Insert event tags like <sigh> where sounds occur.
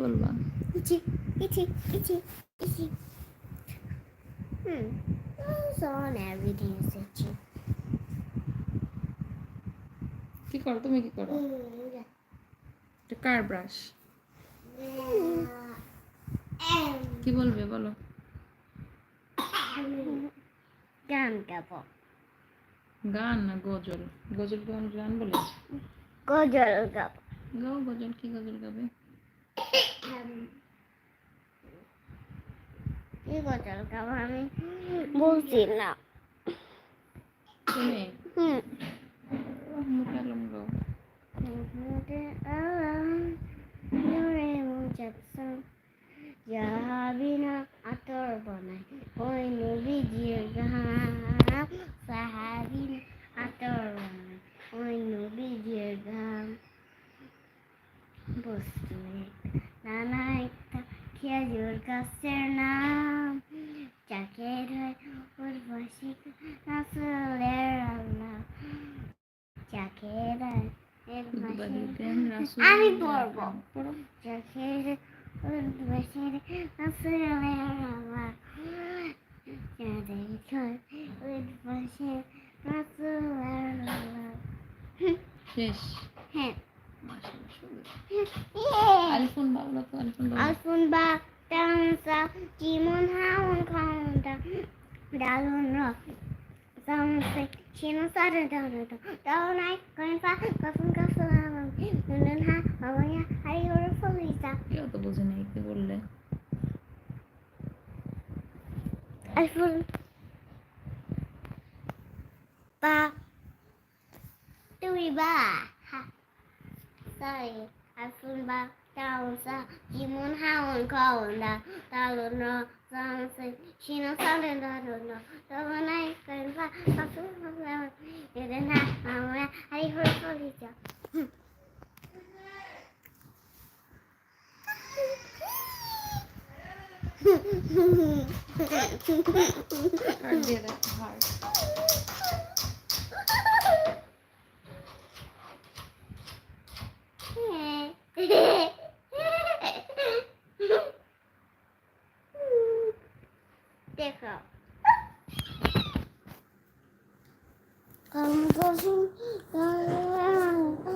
বলবা ইচি ইচি ইচি ইচি। Hmm. It's on everything is itchy. কি করো তুমি কি করো? এটা কার ব্রাশ কি বলবে বলো। <coughs> গান গাবো। গান না গজল? গজল গান গান বলে গজল গাবো। গাও গজল কি গজল গাবে? কি গজল গাবো আমি বলছি না তুমি হুম মুখে আলম গাও নূরে মুজাসসাম যাহাবিনা আতর বানাই ওই নবীজির গান সাহাবিনা বস্তু নানা একটা খেজুর গাছের নাম যাকে ধরে ওর বসি রাসুলের আল্লাহ যাকে ধরে এর বসি আমি পড়ব। পড়ো যাকে ওর বসি রাসুলের আল্লাহ যাদের ওর বসি শেষ হ্যাঁ সুন্দর। আলিফুন বাবলা তো আলিফুন বাবলা Alfun ba dansa Jimon hawan kanda Dalun ro Samse Shino sada dana do Dalun ai Koin fa Kafun kafu Nunun ha Hawaya Hari ora folisa কেউ তো বোঝে নাই কি বললে Alfun Ba Tui ba Ha Sorry Alfun ba dansa Jimon hawan kanda Dalun ro Samse Shino sada dana do Dalun ai Koin fa Kafun hawan Nunun ha Hawaya Hari দেখাও I'm going